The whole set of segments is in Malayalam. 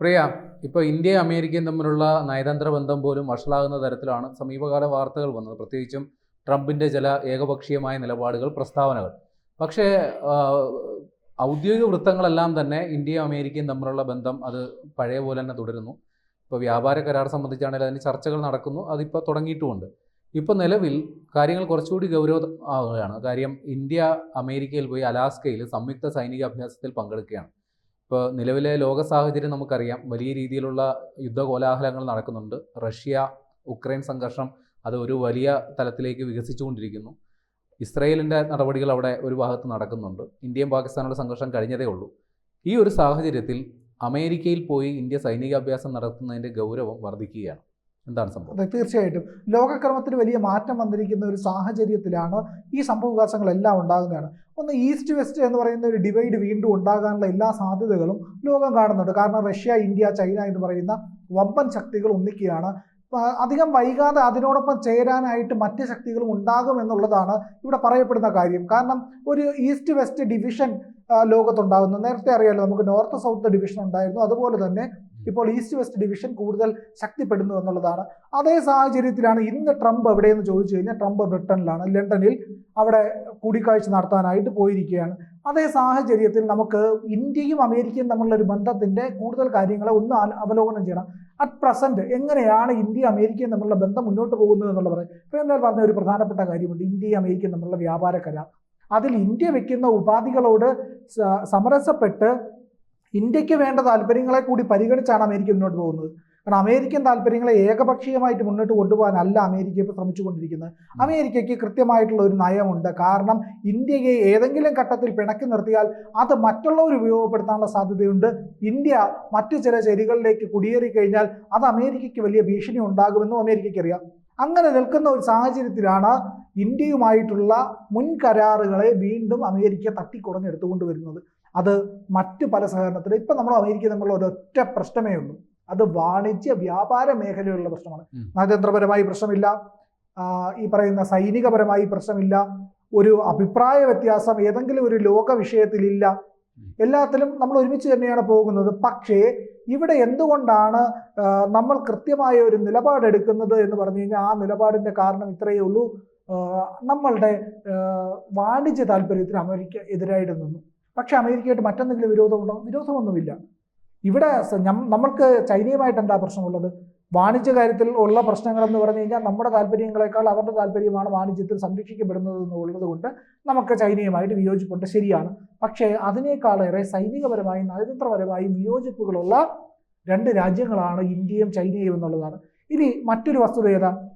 പ്രിയ ഇപ്പോൾ ഇന്ത്യയും അമേരിക്കയും തമ്മിലുള്ള നയതന്ത്ര ബന്ധം പോലും വഷളാകുന്ന തരത്തിലാണ് സമീപകാല വാർത്തകൾ വന്നത്. പ്രത്യേകിച്ചും ട്രംപിന്റെ ചില ഏകപക്ഷീയമായ നിലപാടുകൾ പ്രസ്താവനകൾ. പക്ഷേ ഔദ്യോഗിക വൃത്തങ്ങളെല്ലാം തന്നെ ഇന്ത്യയും അമേരിക്കയും തമ്മിലുള്ള ബന്ധം അത് പഴയ പോലെ തന്നെ തുടരുന്നു. ഇപ്പോൾ വ്യാപാര കരാർ സംബന്ധിച്ചാണെങ്കിൽ അതിന് ചർച്ചകൾ നടക്കുന്നു. അതിപ്പോൾ തുടങ്ങിയിട്ടുമുണ്ട്. ഇപ്പോൾ നിലവിൽ കാര്യങ്ങൾ കുറച്ചുകൂടി ഗൗരവമാവുകയാണ് കാര്യം ഇന്ത്യ അമേരിക്കയിൽ പോയി അലാസ്കയിൽ സംയുക്ത സൈനിക അഭ്യാസത്തിൽ പങ്കെടുക്കുകയാണ്. ഇപ്പോൾ നിലവിലെ ലോക സാഹചര്യം നമുക്കറിയാം. വലിയ രീതിയിലുള്ള യുദ്ധ കോലാഹലങ്ങൾ നടക്കുന്നുണ്ട്. റഷ്യ ഉക്രൈൻ സംഘർഷം അത് ഒരു വലിയ തലത്തിലേക്ക് വികസിച്ചുകൊണ്ടിരിക്കുന്നു. ഇസ്രയേലിന്റെ നടപടികൾ അവിടെ ഒരു ഭാഗത്ത് നടക്കുന്നുണ്ട്. ഇന്ത്യയും പാകിസ്ഥാനുള്ള സംഘർഷം കഴിഞ്ഞതേ ഉള്ളൂ. ഈ ഒരു സാഹചര്യത്തിൽ അമേരിക്കയിൽ പോയി ഇന്ത്യ സൈനികാഭ്യാസം നടത്തുന്നതിന്റെ ഗൗരവം വർദ്ധിക്കുകയാണ്. എന്താണ് സംഭവം? അതെ തീർച്ചയായിട്ടും. ലോകക്രമത്തിന് വലിയ മാറ്റം വന്നിരിക്കുന്ന ഒരു സാഹചര്യത്തിലാണ് ഈ സംഭവവികാസങ്ങളെല്ലാം ഉണ്ടാകുന്നതാണ്. ഒന്ന് ഈസ്റ്റ് വെസ്റ്റ് എന്ന് പറയുന്ന ഒരു ഡിവൈഡ് വീണ്ടും ഉണ്ടാകാനുള്ള എല്ലാ സാധ്യതകളും ലോകം കാണുന്നുണ്ട്. കാരണം റഷ്യ ഇന്ത്യ ചൈന എന്ന് പറയുന്ന വമ്പൻ ശക്തികൾ ഒന്നിക്കുകയാണ്. അധികം വൈകാതെ അതിനോടൊപ്പം ചേരാനായിട്ട് മറ്റ് ശക്തികളും ഉണ്ടാകും എന്നുള്ളതാണ് ഇവിടെ പറയപ്പെടുന്ന കാര്യം. കാരണം ഒരു ഈസ്റ്റ് വെസ്റ്റ് ഡിവിഷൻ ലോകത്തുണ്ടാകുന്നു. നേരത്തെ അറിയാലോ നമുക്ക് നോർത്ത് സൗത്ത് ഡിവിഷൻ ഉണ്ടായിരുന്നു. അതുപോലെ തന്നെ ഇപ്പോൾ ഈസ്റ്റ് വെസ്റ്റ് ഡിവിഷൻ കൂടുതൽ ശക്തിപ്പെടുന്നു എന്നുള്ളതാണ്. അതേ സാഹചര്യത്തിലാണ് ഇന്ന് ട്രംപ് എവിടെയെന്ന് ചോദിച്ചു കഴിഞ്ഞാൽ ട്രംപ് ബ്രിട്ടനിലാണ്. ലണ്ടനിൽ അവിടെ കൂടിക്കാഴ്ച നടത്താനായിട്ട് പോയിരിക്കുകയാണ്. അതേ സാഹചര്യത്തിൽ നമുക്ക് ഇന്ത്യയും അമേരിക്കയും തമ്മിലുള്ള ഒരു ബന്ധത്തിന്റെ കൂടുതൽ കാര്യങ്ങളെ ഒന്ന് അവലോകനം ചെയ്യണം. അറ്റ് പ്രസന്റ് എങ്ങനെയാണ് ഇന്ത്യ അമേരിക്കയും തമ്മിലുള്ള ബന്ധം മുന്നോട്ട് പോകുന്നത് എന്നുള്ള പറയും പ്രേംലാൽ പറഞ്ഞ ഒരു പ്രധാനപ്പെട്ട കാര്യമുണ്ട്. ഇന്ത്യയും അമേരിക്കയും തമ്മിലുള്ള വ്യാപാര കരാർ. അതിൽ ഇന്ത്യ വെക്കുന്ന ഉപാധികളോട് സമരസപ്പെട്ട് ഇന്ത്യയ്ക്ക് വേണ്ട താല്പര്യങ്ങളെ കൂടി പരിഗണിച്ചാണ് അമേരിക്ക മുന്നോട്ട് പോകുന്നത്. കാരണം അമേരിക്കൻ താല്പര്യങ്ങളെ ഏകപക്ഷീയമായിട്ട് മുന്നോട്ട് കൊണ്ടുപോകാനല്ല അമേരിക്ക ഇപ്പോൾ ശ്രമിച്ചുകൊണ്ടിരിക്കുന്നത്. അമേരിക്കയ്ക്ക് കൃത്യമായിട്ടുള്ള ഒരു നയമുണ്ട്. കാരണം ഇന്ത്യയെ ഏതെങ്കിലും ഘട്ടത്തിൽ പിണക്കി നിർത്തിയാൽ അത് മറ്റുള്ളവർ ഉപയോഗപ്പെടുത്താനുള്ള സാധ്യതയുണ്ട്. ഇന്ത്യ മറ്റു ചില ശരികളിലേക്ക് കുടിയേറി കഴിഞ്ഞാൽ അത് അമേരിക്കയ്ക്ക് വലിയ ഭീഷണി ഉണ്ടാകുമെന്നും അമേരിക്കയ്ക്ക് അറിയാം. അങ്ങനെ നിൽക്കുന്ന ഒരു സാഹചര്യത്തിലാണ് ഇന്ത്യയുമായിട്ടുള്ള മുൻകരാറുകളെ വീണ്ടും അമേരിക്ക തട്ടിക്കുറഞ്ഞെടുത്തുകൊണ്ട് വരുന്നത്. അത് മറ്റു പല സഹകരണത്തിലും ഇപ്പം നമ്മൾ അമേരിക്ക തമ്മിലുള്ള ഒരൊറ്റ പ്രശ്നമേ ഉള്ളൂ. അത് വാണിജ്യ വ്യാപാര മേഖലയിലുള്ള പ്രശ്നമാണ്. നയതന്ത്രപരമായി പ്രശ്നമില്ല. ഈ പറയുന്ന സൈനികപരമായി പ്രശ്നമില്ല. ഒരു അഭിപ്രായ വ്യത്യാസം ഏതെങ്കിലും ഒരു ലോക വിഷയത്തിലില്ല. എല്ലാത്തിലും നമ്മൾ ഒരുമിച്ച് തന്നെയാണ് പോകുന്നത്. പക്ഷേ ഇവിടെ എന്തുകൊണ്ടാണ് നമ്മൾ കൃത്യമായ ഒരു നിലപാടെടുക്കുന്നത് എന്ന് പറഞ്ഞു കഴിഞ്ഞാൽ ആ നിലപാടിന്റെ കാരണം ഇത്രയേ ഉള്ളൂ. നമ്മളുടെ വാണിജ്യ താല്പര്യത്തിന് അമേരിക്ക എതിരായിട്ട് നിന്നു. പക്ഷെ അമേരിക്കയായിട്ട് മറ്റെന്തെങ്കിലും വിരോധമുണ്ടോ? വിരോധമൊന്നുമില്ല. ഇവിടെ നമ്മൾക്ക് ചൈനയുമായിട്ട് എന്താ പ്രശ്നമുള്ളത്? വാണിജ്യ കാര്യത്തിൽ ഉള്ള പ്രശ്നങ്ങൾ എന്ന് പറഞ്ഞു കഴിഞ്ഞാൽ നമ്മുടെ താല്പര്യങ്ങളെക്കാൾ അവരുടെ താല്പര്യമാണ് വാണിജ്യത്തിൽ സംരക്ഷിക്കപ്പെടുന്നത് എന്നുള്ളത് കൊണ്ട് നമുക്ക് ചൈനയുമായിട്ട് വിയോജിപ്പുണ്ട്. ശരിയാണ്. പക്ഷേ അതിനേക്കാളേറെ സൈനികപരമായും നയതന്ത്രപരമായും വിയോജിപ്പുകളുള്ള രണ്ട് രാജ്യങ്ങളാണ് ഇന്ത്യയും ചൈനയും എന്നുള്ളതാണ്. ഇനി മറ്റൊരു വസ്തുത ഏതാ?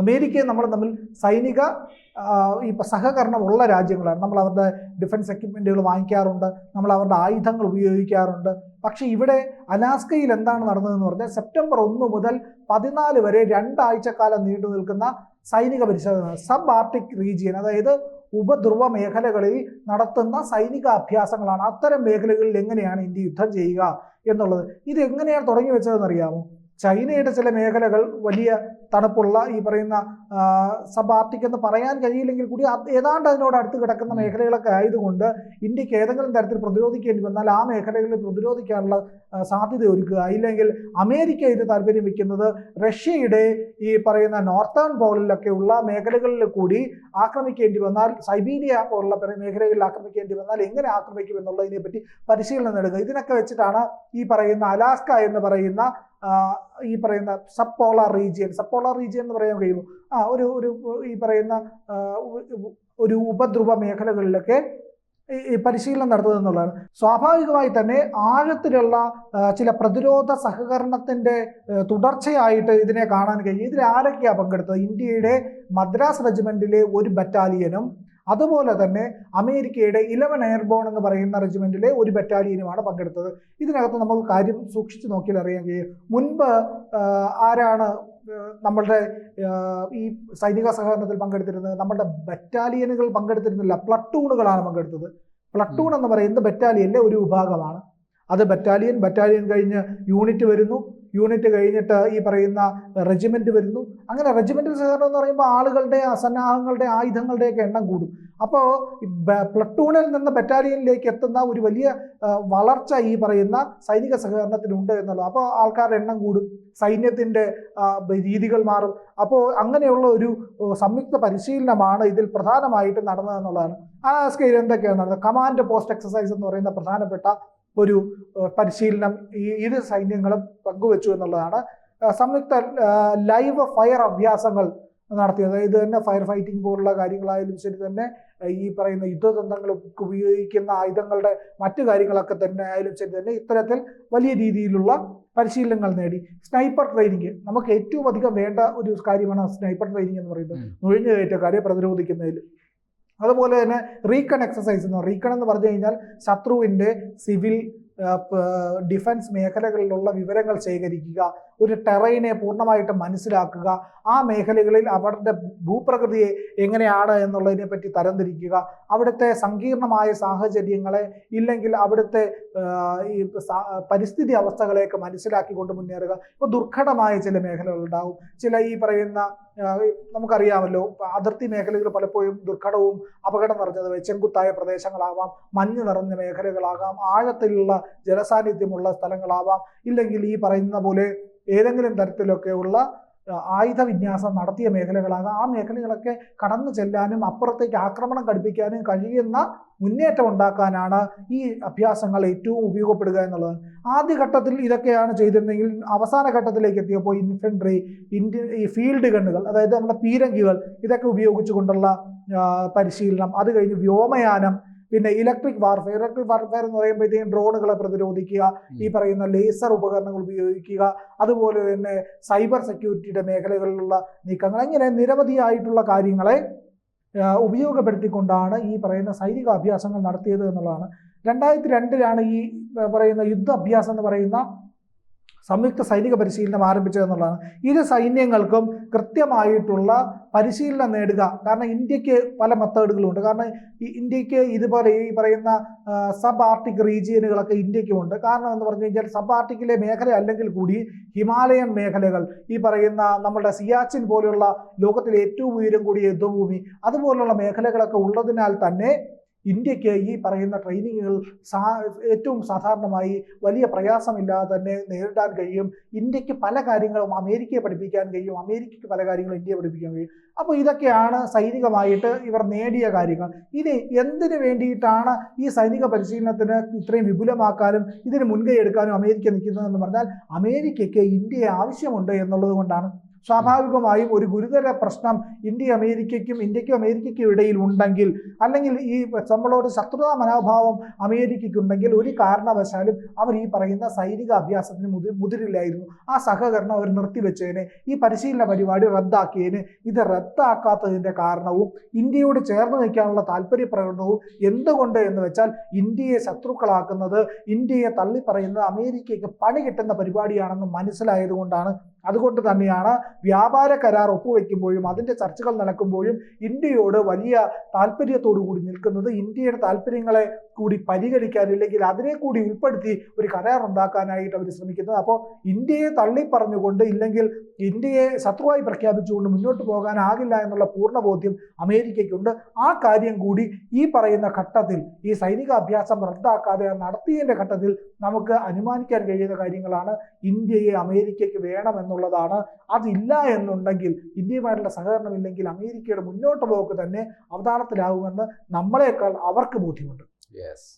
അമേരിക്കയും നമ്മൾ തമ്മിൽ സൈനിക ഈ സഹകരണമുള്ള രാജ്യങ്ങളാണ്. നമ്മൾ അവരുടെ ഡിഫൻസ് എക്യുപ്മെന്റുകൾ വാങ്ങിക്കാറുണ്ട്. നമ്മൾ അവരുടെ ആയുധങ്ങൾ ഉപയോഗിക്കാറുണ്ട്. പക്ഷേ ഇവിടെ അലാസ്കയിൽ എന്താണ് നടന്നതെന്ന് പറഞ്ഞാൽ സെപ്റ്റംബർ ഒന്ന് മുതൽ പതിനാല് വരെ രണ്ടാഴ്ചക്കാലം നീണ്ടു നിൽക്കുന്ന സൈനിക പരിശോധന സബ് ആർട്ടിക് റീജിയൻ അതായത് ഉപധ്രുവ മേഖലകളിൽ നടത്തുന്ന സൈനിക അഭ്യാസങ്ങളാണ്. അത്തരം മേഖലകളിൽ എങ്ങനെയാണ് ഇന്ത്യ യുദ്ധം ചെയ്യുക എന്നുള്ളത്. ഇത് എങ്ങനെയാണ് തുടങ്ങി വെച്ചതെന്ന് അറിയാമോ ചൈനയുടെ ചില മേഖലകൾ വലിയ തണുപ്പുള്ള ഈ പറയുന്ന സബ് ആർട്ടിക് എന്ന് പറയാൻ കഴിയില്ലെങ്കിൽ കൂടി ഏതാണ്ട് അതിനോട് അടുത്ത് കിടക്കുന്ന മേഖലകളൊക്കെ ആയതുകൊണ്ട് ഇന്ത്യയ്ക്ക് ഏതെങ്കിലും തരത്തിൽ പ്രതിരോധിക്കേണ്ടി വന്നാൽ ആ മേഖലകളിൽ പ്രതിരോധിക്കാനുള്ള സാധ്യത ഒരുക്കുക. ഇല്ലെങ്കിൽ അമേരിക്ക ഇത് താല്പര്യം വെക്കുന്നത് റഷ്യയുടെ ഈ പറയുന്ന നോർത്തേൺ പോളിലൊക്കെ ഉള്ള മേഖലകളിൽ കൂടി ആക്രമിക്കേണ്ടി വന്നാൽ സൈബീരിയ പോലുള്ള പല മേഖലകളിൽ ആക്രമിക്കേണ്ടി വന്നാൽ എങ്ങനെ ആക്രമിക്കും എന്നുള്ളതിനെ പറ്റി പരിശീലനം നേടുക. ഇതിനൊക്കെ വെച്ചിട്ടാണ് ഈ പറയുന്ന അലാസ്ക എന്ന് പറയുന്ന ഈ പറയുന്ന sub polar region sub polar region എന്ന് പറയാൻ കഴിയുമോ? ആ ഒരു ഒരു ഈ പറയുന്ന ഒരു ഉപദ്രുവ മേഖലകളിലൊക്കെ ഈ- പരിശീലനം നടത്തുക എന്നുള്ളതാണ്. സ്വാഭാവികമായി തന്നെ ആഴത്തിലുള്ള ചില പ്രതിരോധ സഹകരണത്തിന്റെ തുടർച്ചയായിട്ട് ഇതിനെ കാണാൻ കഴിയും. ഇതിൽ ആരൊക്കെയാണ് പങ്കെടുത്തത്? ഇന്ത്യയുടെ മദ്രാസ് റെജിമെന്റിലെ ഒരു ബറ്റാലിയനും അതുപോലെ തന്നെ അമേരിക്കയുടെ ഇലവൻ എയർബോൺ എന്ന് പറയുന്ന റെജിമെന്റിലെ ഒരു ബറ്റാലിയനുമാണ് പങ്കെടുത്തത്. ഇതിനകത്ത് നമ്മൾ കാര്യം സൂക്ഷിച്ചു നോക്കിയാൽ അറിയാൻ കഴിയും. മുൻപ് ആരാണ് നമ്മളുടെ ഈ സൈനിക സഹകരണത്തിൽ പങ്കെടുത്തിരുന്നത് നമ്മളുടെ ബറ്റാലിയനുകൾ പങ്കെടുത്തിരുന്നില്ല പ്ലട്ടൂണുകളാണ് പങ്കെടുത്തത്. പ്ലട്ടൂൺ എന്ന് പറയുന്നത് ബറ്റാലിയനിലെ ഒരു വിഭാഗമാണ്. അത് ബറ്റാലിയൻ ബറ്റാലിയൻ കഴിഞ്ഞ് യൂണിറ്റ് വരുന്നു. യൂണിറ്റ് കഴിഞ്ഞിട്ട് ഈ പറയുന്ന റെജിമെന്റ് വരുന്നു. അങ്ങനെ റെജിമെന്റൽ സഹകരണം എന്ന് പറയുമ്പോൾ ആളുകളുടെ സന്നാഹങ്ങളുടെ ആയുധങ്ങളുടെയൊക്കെ എണ്ണം കൂടും. അപ്പോൾ പ്ലട്ടൂണിൽ നിന്ന് ബറ്റാലിയനിലേക്ക് എത്തുന്ന ഒരു വലിയ വളർച്ച ഈ പറയുന്ന സൈനിക സഹകരണത്തിനുണ്ട് എന്നുള്ളത്. അപ്പോൾ ആൾക്കാരുടെ എണ്ണം കൂടും സൈന്യത്തിന്റെ രീതികൾ മാറും. അപ്പോൾ അങ്ങനെയുള്ള ഒരു സംയുക്ത പരിശീലനമാണ് ഇതിൽ പ്രധാനമായിട്ട് നടന്നതെന്നുള്ളതാണ് ആ സ്കെയിൽ എന്തൊക്കെയാണ് നടന്നത്? കമാൻഡ് പോസ്റ്റ് എക്സസൈസ് എന്ന് പറയുന്ന പ്രധാനപ്പെട്ട ഒരു പരിശീലനം ഈ ഇരു സൈന്യങ്ങളും പങ്കുവെച്ചു എന്നുള്ളതാണ്. സംയുക്ത ലൈവ് ഫയർ അഭ്യാസങ്ങൾ നടത്തിയത്. ഇത് തന്നെ ഫയർ ഫൈറ്റിംഗ് പോലുള്ള കാര്യങ്ങളായാലും ശരി തന്നെ ഈ പറയുന്ന യുദ്ധതന്ത്രങ്ങൾ ഉപയോഗിക്കുന്ന ആയുധങ്ങളുടെ മറ്റു കാര്യങ്ങളൊക്കെ തന്നെ ആയാലും ശരി തന്നെ ഇത്തരത്തിൽ വലിയ രീതിയിലുള്ള പരിശീലനങ്ങൾ നേടി. സ്നൈപ്പർ ട്രെയിനിങ് നമുക്ക് ഏറ്റവും അധികം വേണ്ട ഒരു കാര്യമാണ് സ്നൈപ്പർ ട്രെയിനിങ് എന്ന് പറയുന്നത്. നുഴഞ്ഞുകയറ്റക്കാരെ പ്രതിരോധിക്കുന്നതിൽ അതുപോലെ തന്നെ റീകൺ എക്സസൈസ് എന്ന് റീകൺ എന്ന് പറഞ്ഞു കഴിഞ്ഞാൽ ശത്രുവിന്റെ സിവിൽ ഡിഫൻസ് മേഖലകളിലുള്ള വിവരങ്ങൾ ശേഖരിക്കുക ഒരു ടെറൈനെ പൂർണമായിട്ട് മനസ്സിലാക്കുക ആ മേഖലകളിൽ അവരുടെ ഭൂപ്രകൃതിയെ എങ്ങനെയാണ് എന്നുള്ളതിനെ പറ്റി തരംതിരിക്കുക അവിടുത്തെ സങ്കീർണമായ സാഹചര്യങ്ങളെ ഇല്ലെങ്കിൽ അവിടുത്തെ ഈ പരിസ്ഥിതി അവസ്ഥകളെയൊക്കെ മനസ്സിലാക്കിക്കൊണ്ട് മുന്നേറുക. ഇപ്പോൾ ദുർഘടമായ ചില മേഖലകൾ ഉണ്ടാവും ചില ഈ പറയുന്ന നമുക്കറിയാമല്ലോ അതിർത്തി മേഖലകൾ പലപ്പോഴും ദുർഘടവും അപകടം നിറഞ്ഞത് ചെങ്കുത്തായ പ്രദേശങ്ങളാവാം മഞ്ഞ് നിറഞ്ഞ മേഖലകളാകാം ആഴത്തിലുള്ള ജലസാന്നിധ്യമുള്ള സ്ഥലങ്ങളാവാം. ഇല്ലെങ്കിൽ ഈ പറയുന്ന പോലെ ഏതെങ്കിലും തരത്തിലൊക്കെയുള്ള ആയുധ വിന്യാസം നടത്തിയ മേഖലകളാകാം ആ മേഖലകളൊക്കെ കടന്നു ചെല്ലാനും അപ്പുറത്തേക്ക് ആക്രമണം ഘടിപ്പിക്കാനും കഴിയുന്ന മുന്നേറ്റം ഉണ്ടാക്കാനാണ് ഈ അഭ്യാസങ്ങൾ ഏറ്റവും ഉപയോഗപ്പെടുക എന്നുള്ളത്. ആദ്യഘട്ടത്തിൽ ഇതൊക്കെയാണ് ചെയ്തിരുന്നെങ്കിൽ അവസാന ഘട്ടത്തിലേക്ക് എത്തിയപ്പോൾ ഇൻഫെൻട്രി ഇന്ത്യ ഈ ഫീൽഡ് ഗണ്ണുകൾ അതായത് നമ്മുടെ പീരങ്കികൾ ഇതൊക്കെ ഉപയോഗിച്ചുകൊണ്ടുള്ള പരിശീലനം അത് കഴിഞ്ഞ് വ്യോമയാനം പിന്നെ ഇലക്ട്രിക് വാർഫെയർ ഇലക്ട്രിക് വാർഫെയർ എന്ന് പറയുമ്പോഴത്തേക്കും ഡ്രോണുകളെ പ്രതിരോധിക്കുക ഈ പറയുന്ന ലേസർ ഉപകരണങ്ങൾ ഉപയോഗിക്കുക അതുപോലെ തന്നെ സൈബർ സെക്യൂരിറ്റിയുടെ മേഖലകളിലുള്ള നീക്കങ്ങൾ ഇങ്ങനെ നിരവധിയായിട്ടുള്ള കാര്യങ്ങളെ ഉപയോഗപ്പെടുത്തിക്കൊണ്ടാണ് ഈ പറയുന്ന സൈനിക അഭ്യാസങ്ങൾ നടത്തിയത് എന്നുള്ളതാണ്. രണ്ടായിരത്തി രണ്ടിലാണ് ഈ പറയുന്ന യുദ്ധ അഭ്യാസം എന്ന് പറയുന്ന സംയുക്ത സൈനിക പരിശീലനം ആരംഭിച്ചത് എന്നുള്ളതാണ്. ഇരു സൈന്യങ്ങൾക്കും കൃത്യമായിട്ടുള്ള പരിശീലനം നേടുക. കാരണം ഇന്ത്യയ്ക്ക് പല മെത്തേഡുകളുണ്ട്. കാരണം ഇന്ത്യയ്ക്ക് ഇതുപോലെ ഈ പറയുന്ന സബ് ആർട്ടിക് റീജിയനുകളൊക്കെ ഇന്ത്യക്കുമുണ്ട്. കാരണം എന്ന് പറഞ്ഞു കഴിഞ്ഞാൽ സബ് ആർട്ടിക്കിലെ മേഖല അല്ലെങ്കിൽ കൂടി ഹിമാലയൻ മേഖലകൾ ഈ പറയുന്ന നമ്മുടെ സിയാച്ചിൻ പോലെയുള്ള ലോകത്തിലെ ഏറ്റവും ഉയരം കൂടിയ യുദ്ധഭൂമി അതുപോലുള്ള മേഖലകളൊക്കെ ഉള്ളതിനാൽ തന്നെ ഇന്ത്യയ്ക്ക് ഈ പറയുന്ന ട്രെയിനിങ്ങുകൾ സാ ഏറ്റവും സാധാരണമായി വലിയ പ്രയാസമില്ലാതെ തന്നെ നേരിടാൻ കഴിയും. ഇന്ത്യയ്ക്ക് പല കാര്യങ്ങളും അമേരിക്കയെ പഠിപ്പിക്കാൻ കഴിയും. അമേരിക്കയ്ക്ക് പല കാര്യങ്ങളും ഇന്ത്യയെ പഠിപ്പിക്കാൻ കഴിയും. അപ്പോൾ ഇതൊക്കെയാണ് സൈനികമായിട്ട് ഇവർ നേടിയ കാര്യങ്ങൾ. ഇനി എന്തിനു വേണ്ടിയിട്ടാണ് ഈ സൈനിക പരിശീലനത്തിന് ഇത്രയും വിപുലമാക്കാനും ഇതിന് മുൻകൈ എടുക്കാനും അമേരിക്ക നിൽക്കുന്നതെന്ന് പറഞ്ഞാൽ അമേരിക്കയ്ക്ക് ഇന്ത്യയെ ആവശ്യമുണ്ട് എന്നുള്ളത് കൊണ്ടാണ്. സ്വാഭാവികമായും ഒരു ഗുരുതര പ്രശ്നം ഇന്ത്യ അമേരിക്കയ്ക്കും ഇന്ത്യക്കും അമേരിക്കയ്ക്കും ഇടയിൽ ഉണ്ടെങ്കിൽ അല്ലെങ്കിൽ ഈ നമ്മളോട് ശത്രുതാ മനോഭാവം അമേരിക്കയ്ക്കുണ്ടെങ്കിൽ ഒരു കാരണവശാലും അവർ ഈ പറയുന്ന സൈനിക അഭ്യാസത്തിന് മുതി മുതിരില്ലായിരുന്നു. ആ സഹകരണം അവർ നിർത്തിവെച്ചതിന് ഈ പരിശീലന പരിപാടി റദ്ദാക്കിയതിന് ഇത് റദ്ദാക്കാത്തതിന്റെ കാരണവും ഇന്ത്യയോട് ചേർന്ന് നിൽക്കാനുള്ള താല്പര്യ പ്രകടനവും എന്തുകൊണ്ട് എന്ന് വെച്ചാൽ ഇന്ത്യയെ ശത്രുക്കളാക്കുന്നത് ഇന്ത്യയെ തള്ളിപ്പറയുന്നത് അമേരിക്കയ്ക്ക് പണി കിട്ടുന്ന പരിപാടിയാണെന്ന് മനസ്സിലായതുകൊണ്ടാണ് അതുകൊണ്ട് തന്നെയാണ് വ്യാപാര കരാർ ഒപ്പുവെക്കുമ്പോഴും അതിന്റെ ചർച്ചകൾ നടക്കുമ്പോഴും ഇന്ത്യയോട് വലിയ താല്പര്യത്തോടു കൂടി നിൽക്കുന്നത് ഇന്ത്യയുടെ താല്പര്യങ്ങളെ കൂടി പരിഗണിക്കാൻ ഇല്ലെങ്കിൽ അതിനെ കൂടി ഉൾപ്പെടുത്തി ഒരു കരാർ ഉണ്ടാക്കാനായിട്ട് അവർ ശ്രമിക്കുന്നത്. അപ്പോൾ ഇന്ത്യയെ തള്ളി പറഞ്ഞുകൊണ്ട് ഇല്ലെങ്കിൽ ഇന്ത്യയെ ശത്രുവായി പ്രഖ്യാപിച്ചുകൊണ്ട് മുന്നോട്ട് പോകാനാകില്ല എന്നുള്ള പൂർണ ബോധ്യം അമേരിക്കയ്ക്കുണ്ട്. ആ കാര്യം കൂടി ഈ പറയുന്ന ഘട്ടത്തിൽ ഈ സൈനിക അഭ്യാസം റദ്ദാക്കാതെ നടത്തിയതിന്റെ ഘട്ടത്തിൽ നമുക്ക് അനുമാനിക്കാൻ കഴിയുന്ന കാര്യങ്ങളാണ് ഇന്ത്യയെ അമേരിക്കയ്ക്ക് വേണമെന്നുള്ളതാണ് അതില്ല എന്നുണ്ടെങ്കിൽ ഇന്ത്യയുമായിട്ടുള്ള സഹകരണം ഇല്ലെങ്കിൽ അമേരിക്കയുടെ മുന്നോട്ട് പോക്ക് തന്നെ അവതാളത്തിലാകുമെന്ന് നമ്മളെക്കാൾ അവർക്ക് ബോധ്യമുണ്ട്. യെസ്